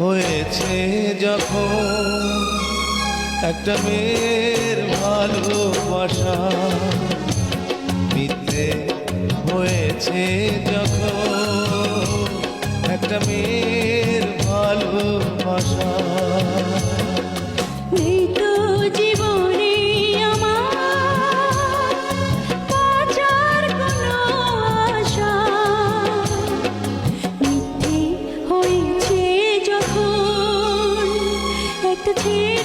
হয়েছে যখন একটা মেয়ের ভালোবাসা। মিথ্যে হয়েছে যখন একটা মেয়ের ভালোবাসা। Cheers.